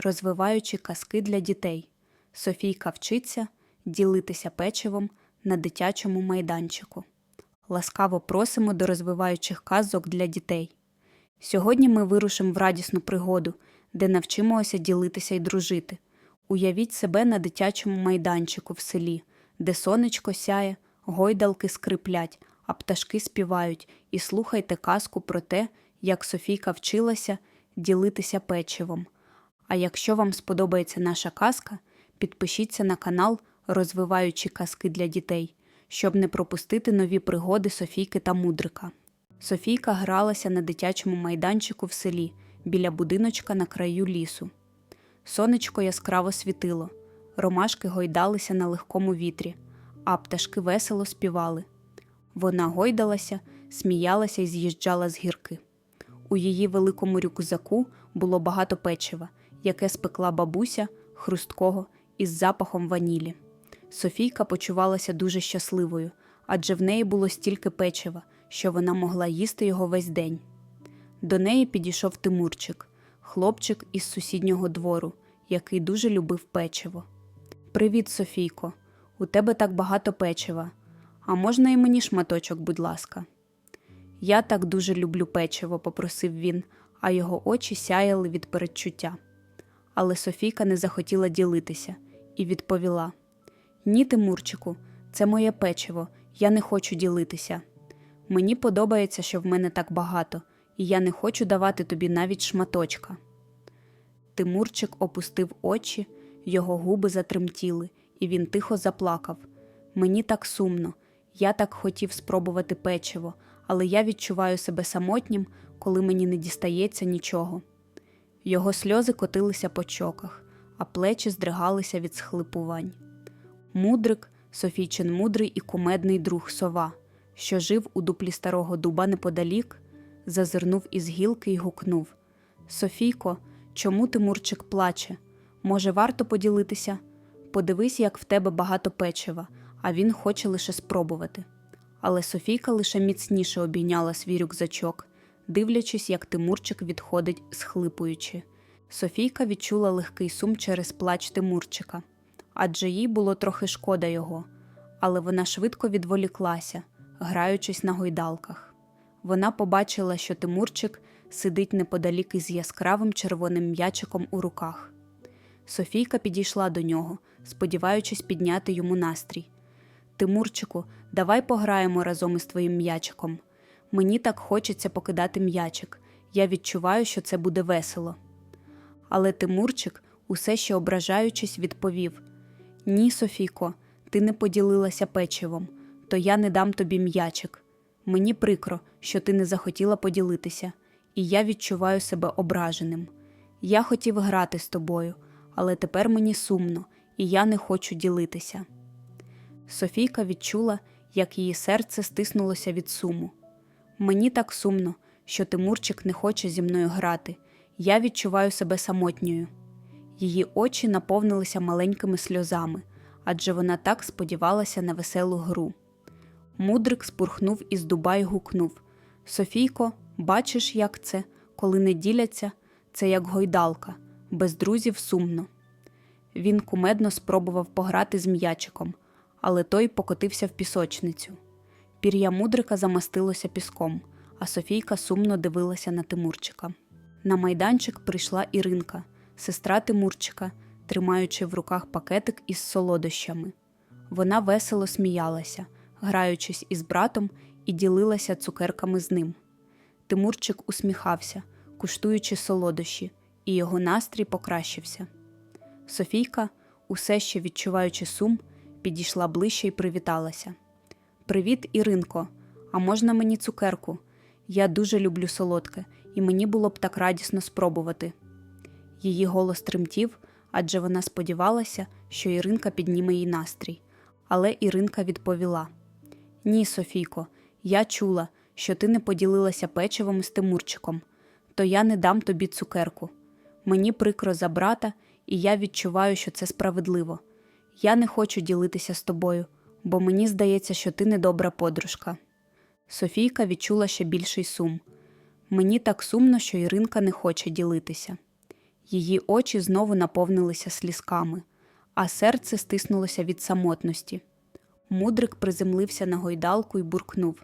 розвиваючи казки для дітей. Софійка вчиться ділитися печивом на дитячому майданчику. Ласкаво просимо до розвиваючих казок для дітей. Сьогодні ми вирушимо в радісну пригоду, де навчимося ділитися і дружити. Уявіть себе на дитячому майданчику в селі, де сонечко сяє, гойдалки скриплять, а пташки співають, і слухайте казку про те, як Софійка вчилася ділитися печивом. А якщо вам сподобається наша казка, підпишіться на канал Розвиваючі казки для дітей, щоб не пропустити нові пригоди Софійки та Мудрика. Софійка гралася на дитячому майданчику в селі біля будиночка на краю лісу. Сонечко яскраво світило, ромашки гойдалися на легкому вітрі, а пташки весело співали. Вона гойдалася, сміялася і з'їжджала з гірки. У її великому рюкзаку було багато печива, яке спекла бабуся хрусткого із запахом ванілі. Софійка почувалася дуже щасливою, адже в неї було стільки печива, що вона могла їсти його весь день. До неї підійшов Тимурчик, хлопчик із сусіднього двору, який дуже любив печиво. Привіт, Софійко, у тебе так багато печива. А можна і мені шматочок, будь ласка. Я так дуже люблю печиво, попросив він, а його очі сяяли від передчуття. Але Софійка не захотіла ділитися і відповіла: Ні, Тимурчику, це моє печиво, я не хочу ділитися. Мені подобається, що в мене так багато, і я не хочу давати тобі навіть шматочка. Тимурчик опустив очі, його губи затремтіли, і він тихо заплакав. Мені так сумно, я так хотів спробувати печиво, але я відчуваю себе самотнім, коли мені не дістається нічого. Його сльози котилися по чоках, а плечі здригалися від схлипувань. Мудрик, Софійчин мудрий і кумедний друг сова, що жив у дуплі старого дуба неподалік, зазирнув із гілки й гукнув Софійко, чому Тимурчик плаче? Може, варто поділитися? Подивись, як в тебе багато печива, а він хоче лише спробувати. Але Софійка лише міцніше обійняла свій рюкзачок, дивлячись, як Тимурчик відходить, схлипуючи. Софійка відчула легкий сум через плач Тимурчика, адже їй було трохи шкода його, але вона швидко відволіклася, граючись на гойдалках. Вона побачила, що Тимурчик сидить неподалік із яскравим червоним м'ячиком у руках. Софійка підійшла до нього, сподіваючись підняти йому настрій. Тимурчику, давай пограємо разом із твоїм м'ячиком. Мені так хочеться покидати м'ячик. Я відчуваю, що це буде весело. Але Тимурчик, усе ще ображаючись, відповів: Ні, Софійко, ти не поділилася печивом, то я не дам тобі м'ячик. Мені прикро, що ти не захотіла поділитися, і я відчуваю себе ображеним. Я хотів грати з тобою, але тепер мені сумно, і я не хочу ділитися. Софійка відчула, як її серце стиснулося від суму. Мені так сумно, що Тимурчик не хоче зі мною грати. Я відчуваю себе самотньою. Її очі наповнилися маленькими сльозами, адже вона так сподівалася на веселу гру. Мудрик спурхнув із дуба й гукнув Софійко, бачиш, як це, коли не діляться, це як гойдалка, без друзів сумно. Він кумедно спробував пограти з м'ячиком, але той покотився в пісочницю. Пір'я мудрика замастилося піском, а Софійка сумно дивилася на Тимурчика. На майданчик прийшла Іринка, сестра Тимурчика, тримаючи в руках пакетик із солодощами. Вона весело сміялася, граючись із братом і ділилася цукерками з ним. Тимурчик усміхався, куштуючи солодощі, і його настрій покращився. Софійка, усе ще відчуваючи сум, підійшла ближче і привіталася. Привіт, Іринко, а можна мені цукерку? Я дуже люблю солодке, і мені було б так радісно спробувати. Її голос тремтів, адже вона сподівалася, що Іринка підніме їй настрій. Але Іринка відповіла: Ні, Софійко, я чула, що ти не поділилася печивом з Тимурчиком, то я не дам тобі цукерку. Мені прикро за брата, і я відчуваю, що це справедливо. Я не хочу ділитися з тобою, бо мені здається, що ти недобра подружка. Софійка відчула ще більший сум. Мені так сумно, що Іринка не хоче ділитися. Її очі знову наповнилися слізками, а серце стиснулося від самотності. Мудрик приземлився на гойдалку і буркнув.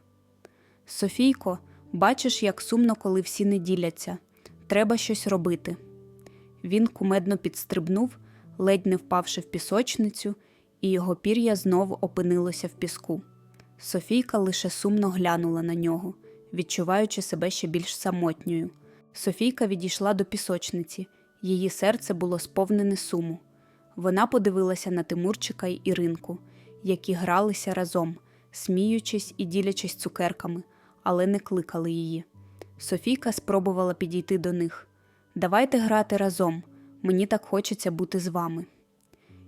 Софійко, бачиш, як сумно, коли всі не діляться. Треба щось робити. Він кумедно підстрибнув, ледь не впавши в пісочницю, і його пір'я знову опинилося в піску. Софійка лише сумно глянула на нього, відчуваючи себе ще більш самотньою. Софійка відійшла до пісочниці, її серце було сповнене суму. Вона подивилася на Тимурчика й Іринку, які гралися разом, сміючись і ділячись цукерками, але не кликали її. Софійка спробувала підійти до них. Давайте грати разом, мені так хочеться бути з вами.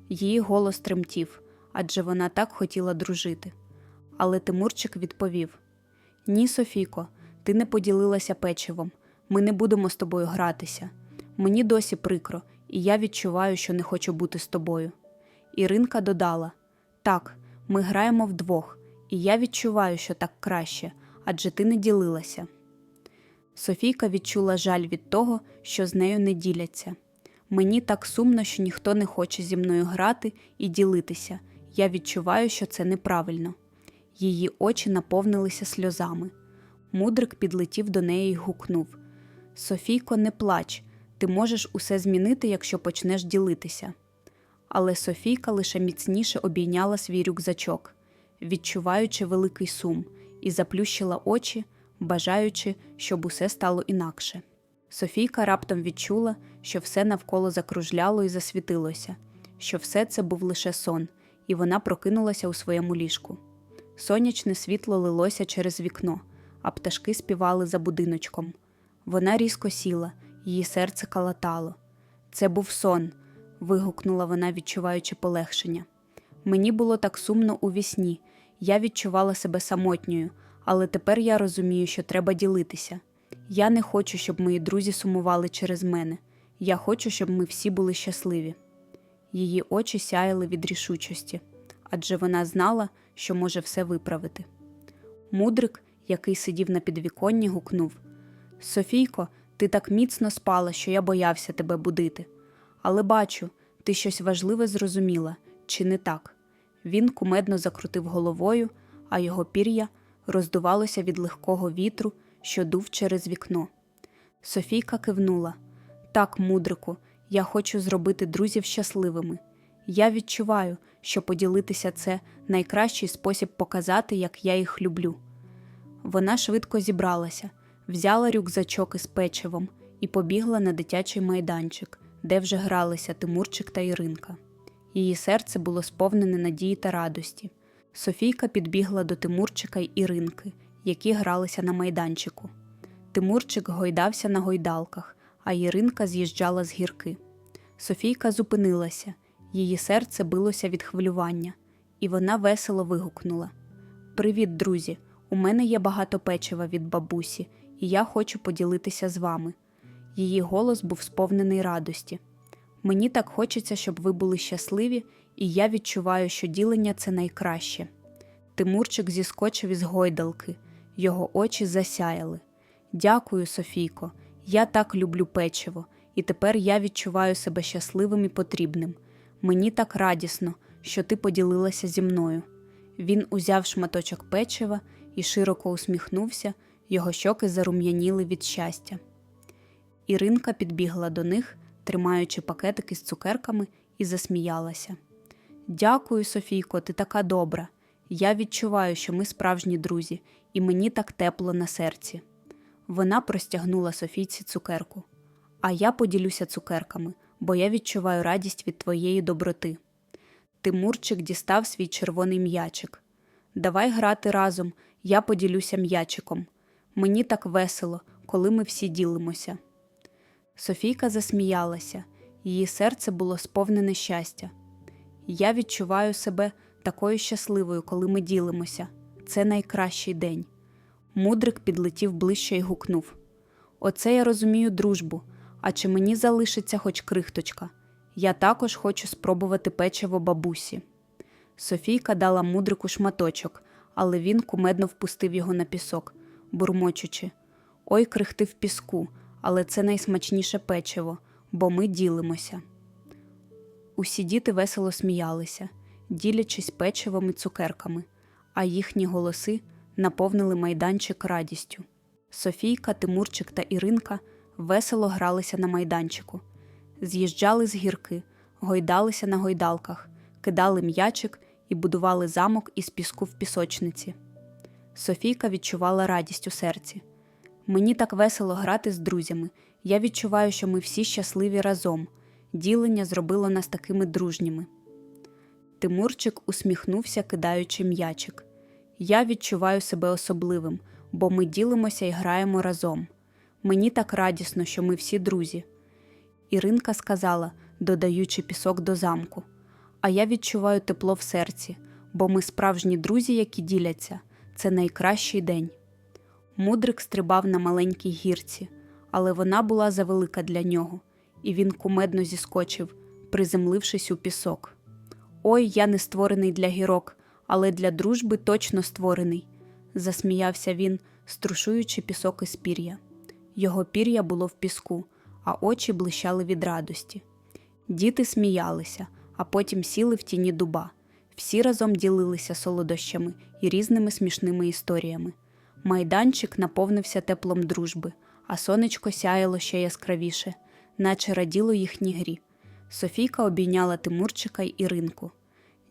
Її голос тремтів, адже вона так хотіла дружити. Але Тимурчик відповів: Ні, Софійко, ти не поділилася печивом. Ми не будемо з тобою гратися. Мені досі прикро, і я відчуваю, що не хочу бути з тобою. Іринка додала: Так, ми граємо вдвох, і я відчуваю, що так краще, адже ти не ділилася. Софійка відчула жаль від того, що з нею не діляться. Мені так сумно, що ніхто не хоче зі мною грати і ділитися. Я відчуваю, що це неправильно. Її очі наповнилися сльозами. Мудрик підлетів до неї й гукнув: Софійко, не плач, ти можеш усе змінити, якщо почнеш ділитися. Але Софійка лише міцніше обійняла свій рюкзачок, відчуваючи великий сум, і заплющила очі, бажаючи, щоб усе стало інакше. Софійка раптом відчула, що все навколо закружляло і засвітилося, що все це був лише сон, і вона прокинулася у своєму ліжку. Сонячне світло лилося через вікно, а пташки співали за будиночком. Вона різко сіла, її серце калатало. Це був сон, вигукнула вона, відчуваючи полегшення. Мені було так сумно у вісні, я відчувала себе самотньою, але тепер я розумію, що треба ділитися. Я не хочу, щоб мої друзі сумували через мене. Я хочу, щоб ми всі були щасливі. Її очі сяяли від рішучості, адже вона знала, що може все виправити. Мудрик, який сидів на підвіконні, гукнув Софійко, ти так міцно спала, що я боявся тебе будити. Але бачу, ти щось важливе зрозуміла, чи не так? Він кумедно закрутив головою, а його пір'я роздувалося від легкого вітру, що дув через вікно. Софійка кивнула так, мудрику, я хочу зробити друзів щасливими. Я відчуваю, що поділитися це найкращий спосіб показати, як я їх люблю. Вона швидко зібралася, взяла рюкзачок із печивом і побігла на дитячий майданчик, де вже гралися Тимурчик та Іринка. Її серце було сповнене надії та радості. Софійка підбігла до Тимурчика й Іринки, які гралися на майданчику. Тимурчик гойдався на гойдалках, а Іринка з'їжджала з гірки. Софійка зупинилася, її серце билося від хвилювання, і вона весело вигукнула: Привіт, друзі! У мене є багато печива від бабусі, і я хочу поділитися з вами. Її голос був сповнений радості. Мені так хочеться, щоб ви були щасливі, і я відчуваю, що ділення це найкраще. Тимурчик зіскочив із гойдалки, його очі засяяли. Дякую, Софійко, я так люблю печиво, і тепер я відчуваю себе щасливим і потрібним. Мені так радісно, що ти поділилася зі мною. Він узяв шматочок печива і широко усміхнувся, його щоки зарум'яніли від щастя. Іринка підбігла до них, тримаючи пакетики з цукерками, і засміялася. Дякую, Софійко, ти така добра. Я відчуваю, що ми справжні друзі, і мені так тепло на серці. Вона простягнула Софійці цукерку. А я поділюся цукерками, бо я відчуваю радість від твоєї доброти. Тимурчик дістав свій червоний м'ячик. Давай грати разом, я поділюся м'ячиком. Мені так весело, коли ми всі ділимося. Софійка засміялася, її серце було сповнене щастя. Я відчуваю себе такою щасливою, коли ми ділимося. Це найкращий день. Мудрик підлетів ближче і гукнув Оце я розумію дружбу, а чи мені залишиться хоч крихточка? Я також хочу спробувати печиво бабусі. Софійка дала мудрику шматочок, але він кумедно впустив його на пісок, бурмочучи Ой, крихти в піску, але це найсмачніше печиво. бо ми ділимося. Усі діти весело сміялися, ділячись печивом і цукерками, а їхні голоси наповнили майданчик радістю. Софійка, Тимурчик та Іринка весело гралися на майданчику, з'їжджали з гірки, гойдалися на гойдалках, кидали м'ячик і будували замок із піску в пісочниці. Софійка відчувала радість у серці. Мені так весело грати з друзями. Я відчуваю, що ми всі щасливі разом. Ділення зробило нас такими дружніми. Тимурчик усміхнувся, кидаючи м'ячик. Я відчуваю себе особливим, бо ми ділимося і граємо разом. Мені так радісно, що ми всі друзі. Іринка сказала, додаючи пісок до замку. А я відчуваю тепло в серці, бо ми справжні друзі, які діляться. Це найкращий день. Мудрик стрибав на маленькій гірці, але вона була завелика для нього, і він кумедно зіскочив, приземлившись у пісок. Ой, я не створений для гірок, але для дружби точно створений, засміявся він, струшуючи пісок із пір'я. Його пір'я було в піску, а очі блищали від радості. Діти сміялися, а потім сіли в тіні дуба. Всі разом ділилися солодощами і різними смішними історіями. Майданчик наповнився теплом дружби, а сонечко сяяло ще яскравіше, наче раділо їхній грі. Софійка обійняла Тимурчика й Іринку.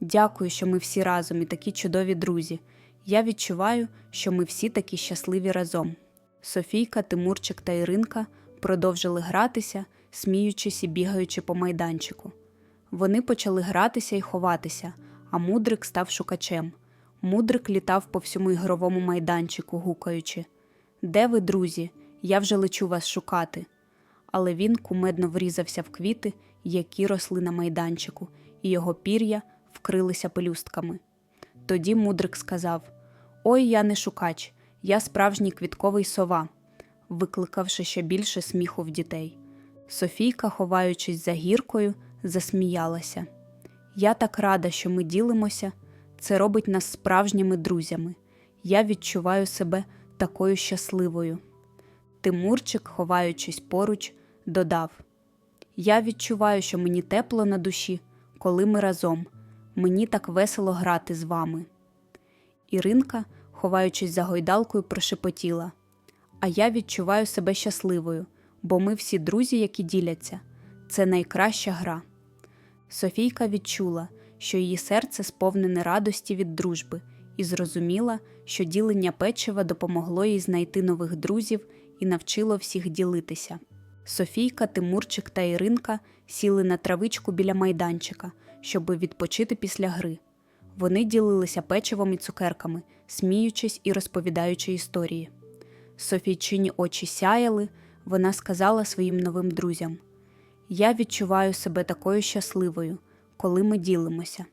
Дякую, що ми всі разом і такі чудові друзі. Я відчуваю, що ми всі такі щасливі разом. Софійка, Тимурчик та Іринка продовжили гратися, сміючись і бігаючи по майданчику. Вони почали гратися і ховатися, а мудрик став шукачем. Мудрик літав по всьому ігровому майданчику, гукаючи Де ви, друзі? Я вже лечу вас шукати. Але він кумедно врізався в квіти, які росли на майданчику, і його пір'я вкрилися пелюстками. Тоді мудрик сказав Ой, я не шукач, я справжній квітковий сова, викликавши ще більше сміху в дітей. Софійка, ховаючись за гіркою, засміялася. Я так рада, що ми ділимося, це робить нас справжніми друзями. Я відчуваю себе такою щасливою. Тимурчик, ховаючись поруч, додав Я відчуваю, що мені тепло на душі, коли ми разом. Мені так весело грати з вами. Іринка, ховаючись за гойдалкою, прошепотіла А я відчуваю себе щасливою, бо ми всі друзі, які діляться. Це найкраща гра. Софійка відчула, що її серце сповнене радості від дружби, і зрозуміла, що ділення печива допомогло їй знайти нових друзів і навчило всіх ділитися. Софійка, Тимурчик та Іринка сіли на травичку біля майданчика, щоби відпочити після гри. Вони ділилися печивом і цукерками, сміючись і розповідаючи історії. Софійчині очі сяяли, вона сказала своїм новим друзям: Я відчуваю себе такою щасливою, коли ми ділимося.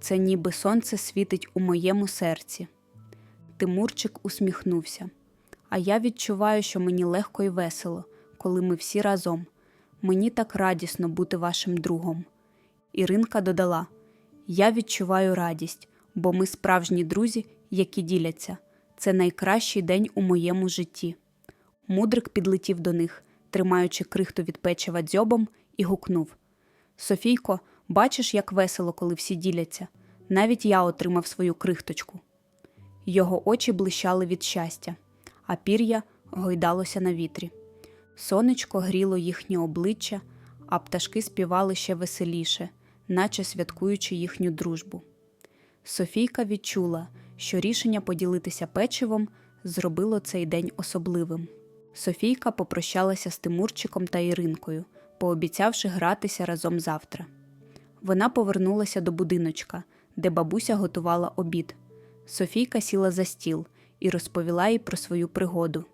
Це ніби сонце світить у моєму серці. Тимурчик усміхнувся. А я відчуваю, що мені легко і весело, коли ми всі разом. Мені так радісно бути вашим другом. Іринка додала: Я відчуваю радість, бо ми справжні друзі, які діляться. Це найкращий день у моєму житті. Мудрик підлетів до них, тримаючи крихту від печива дзьобом, і гукнув Софійко, бачиш, як весело, коли всі діляться. Навіть я отримав свою крихточку. Його очі блищали від щастя, а пір'я гойдалося на вітрі. Сонечко гріло їхнє обличчя, а пташки співали ще веселіше, наче святкуючи їхню дружбу. Софійка відчула, що рішення поділитися печивом зробило цей день особливим. Софійка попрощалася з Тимурчиком та Іринкою, пообіцявши гратися разом завтра. Вона повернулася до будиночка, де бабуся готувала обід. Софійка сіла за стіл і розповіла їй про свою пригоду.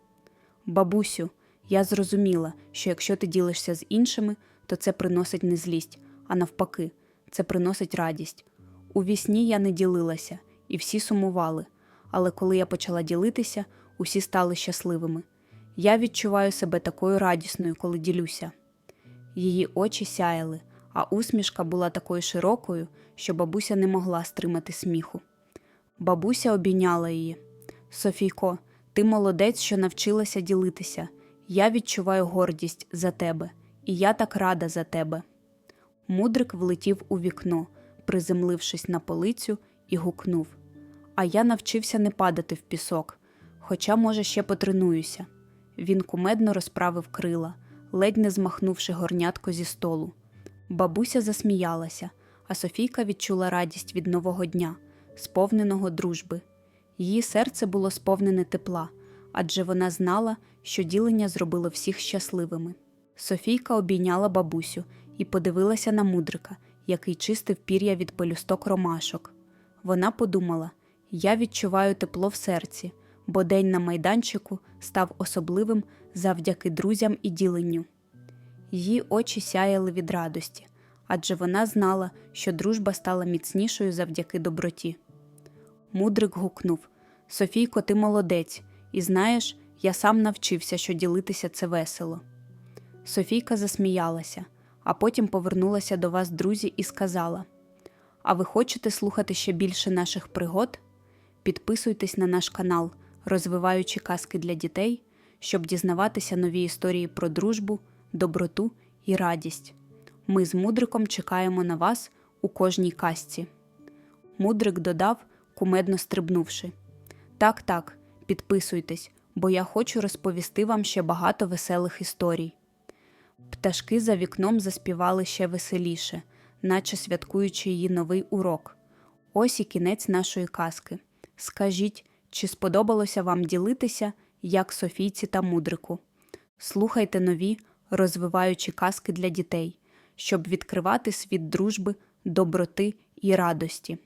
Бабусю, я зрозуміла, що якщо ти ділишся з іншими, то це приносить не злість, а навпаки, це приносить радість. У вісні я не ділилася, і всі сумували, але коли я почала ділитися, усі стали щасливими. Я відчуваю себе такою радісною, коли ділюся. Її очі сяяли, а усмішка була такою широкою, що бабуся не могла стримати сміху. Бабуся обійняла її. Софійко, ти молодець, що навчилася ділитися. Я відчуваю гордість за тебе І я так рада за тебе. Мудрик влетів у вікно, приземлившись на полицю, і гукнув А я навчився не падати в пісок, хоча, може, ще потренуюся. Він кумедно розправив крила, ледь не змахнувши горнятко зі столу. Бабуся засміялася, а Софійка відчула радість від нового дня, сповненого дружби. Її серце було сповнене тепла, адже вона знала, що ділення зробило всіх щасливими. Софійка обійняла бабусю і подивилася на мудрика, який чистив пір'я від пелюсток ромашок. Вона подумала: я відчуваю тепло в серці, бо день на майданчику став особливим завдяки друзям і діленню. Її очі сяяли від радості, адже вона знала, що дружба стала міцнішою завдяки доброті. Мудрик гукнув Софійко, ти молодець, і знаєш, я сам навчився, що ділитися це весело. Софійка засміялася, а потім повернулася до вас, друзі, і сказала: А ви хочете слухати ще більше наших пригод? Підписуйтесь на наш канал, розвиваючи казки для дітей, щоб дізнаватися нові історії про дружбу, доброту і радість. Ми з мудриком чекаємо на вас у кожній казці. Мудрик додав, кумедно стрибнувши. Так, так, підписуйтесь, бо я хочу розповісти вам ще багато веселих історій. Пташки за вікном заспівали ще веселіше, наче святкуючи її новий урок. Ось і кінець нашої казки. Скажіть, чи сподобалося вам ділитися, як Софійці та мудрику? Слухайте нові, розвиваючі казки для дітей, щоб відкривати світ дружби, доброти і радості.